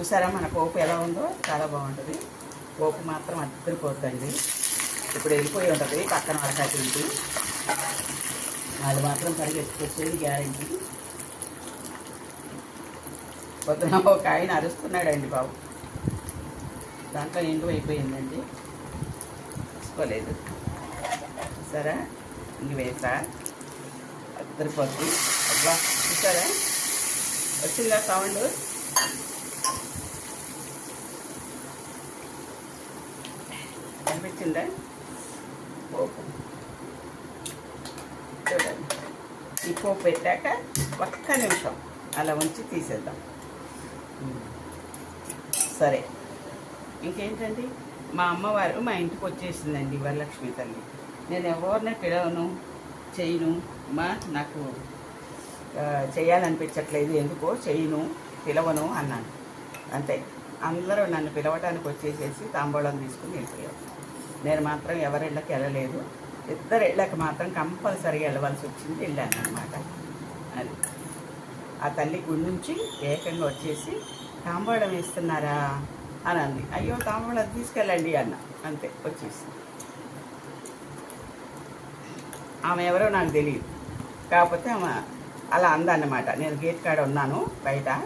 చూసారా మన పోపు ఎలా ఉందో? చాలా బాగుంటుంది. పోపు మాత్రం అద్దరిపోతుంది ఇప్పుడు వెళ్ళిపోయి ఉంటుంది పక్కన వరకటి ఇంటి వాళ్ళు మాత్రం పరిగెత్తుకొచ్చేది గ్యారెంటీ. పొద్దున ఒక ఆయన అరుస్తున్నాడండి బాబు. దాంట్లో ఎండు అయిపోయిందండి. తీసుకోలేదు. సరే ఇంక వేసా అద్దరిపోతుంది అబ్బా చూసారా? వచ్చిందా సౌండ్? కనిపించిందా పోపు. చూడండి. ఈ పోపు పెట్టాక ఒక్క నిమిషం అలా ఉంచి తీసేద్దాం. సరే. ఇంకేంటండి? మా అమ్మవారు మా ఇంటికి వచ్చేసిందండి వరలక్ష్మి తల్లి. నేను ఎవరిని పిలవను చేయను మా నాకు చేయాలనిపించట్లేదు ఎందుకో చేయను పిలవను అన్నాను. అంతే. అందరూ నన్ను పిలవటానికి వచ్చేసేసి తాంబూలం తీసుకుని వెళ్ళిపోయారు. నేను మాత్రం ఎవరిళ్ళకి వెళ్ళలేదు. ఇద్దరు ఇళ్ళకి మాత్రం కంపల్సరీగా వెళ్ళవలసి వచ్చింది వెళ్ళాను అనమాట అది. ఆ తల్లి గుడి నుంచి ఏకంగా వచ్చేసి తాంబూలం వేస్తున్నారా? అని అంది. అయ్యో తాంబూలం తీసుకెళ్ళండి అన్న. అంతే వచ్చేసి ఆమె ఎవరో నాకు తెలియదు. కాకపోతే ఆమె అలా అందన్నమాట. నేను గేట్ కాడ ఉన్నాను బయట.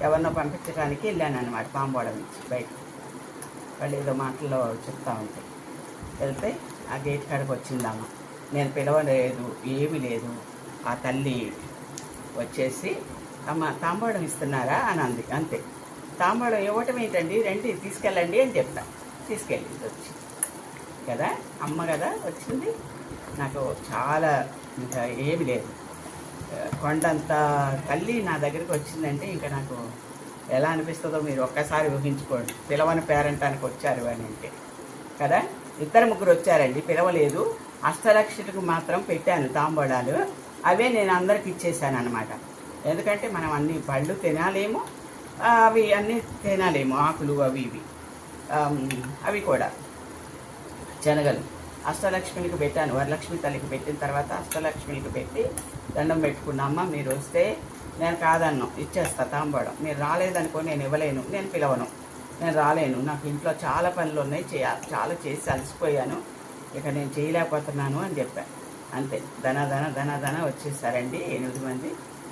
ఎవరినో పంపించడానికి వెళ్ళాను అనమాట తాంబూలం బయట వాళ్ళు ఏదో మాటల్లో చెప్తా ఉంటే. వెళ్తే ఆ గేట్ కాడికి వచ్చిందమ్మ. నేను పిలవలేదు ఏమీ లేదు. ఆ తల్లి వచ్చేసి అమ్మ తాంబాడం ఇస్తున్నారా? అని అంది అంతే. తాంబాడం ఇవ్వటం ఏంటండి? రండి తీసుకెళ్ళండి అని చెప్తా. తీసుకెళ్ళింది వచ్చి. కదా అమ్మ కదా వచ్చింది. నాకు చాలా ఇంకా ఏమి లేదు. కొండంత తల్లి నా దగ్గరికి వచ్చిందంటే ఇంకా నాకు ఎలా అనిపిస్తుందో మీరు ఒక్కసారి ఊహించుకోండి. పిలవని పేరంటానికి వచ్చారు అని అంటే. కదా? ఇద్దరు ముగ్గురు వచ్చారండి. పిలవలేదు. అష్టలక్షలకు మాత్రం పెట్టాను తాంబడాలు అవే నేను అందరికి ఇచ్చేసాను అనమాట ఎందుకంటే మనం అన్ని పళ్ళు తినాలేము అవి అన్నీ తినాలేము ఆకులు అవి ఇవి. అవి కూడా. శనగలు. అష్టలక్ష్మికి పెట్టాను. వరలక్ష్మి తల్లికి పెట్టిన తర్వాత అష్టలక్ష్మికి పెట్టి దండం పెట్టుకున్నామ్మ మీరు వస్తే నేను కాదన్నాం ఇచ్చేస్తా తాంబడం మీరు రాలేదనుకో నేను ఇవ్వలేను నేను పిలవను. నేను రాలేను. నాకు ఇంట్లో చాలా పనులు ఉన్నాయి చేయాలి చాలా చేసి అలసిపోయాను. ఇక నేను చేయలేకపోతున్నాను అని చెప్పాను అంతే. ధన ధన ధన ధన వచ్చేసారండి. ఎనిమిది మంది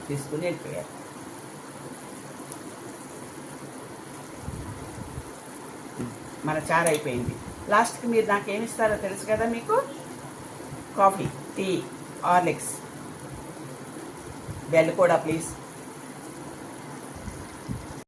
తీసుకుని వెళ్ళిపోయారు. మన చారైపోయింది అయిపోయింది. లాస్ట్కి మీరు నాకు ఏమి ఇస్తారో తెలుసు కదా మీకు? కాఫీ టీ ఆర్లిక్స్ బెల్ కూడా ప్లీజ్.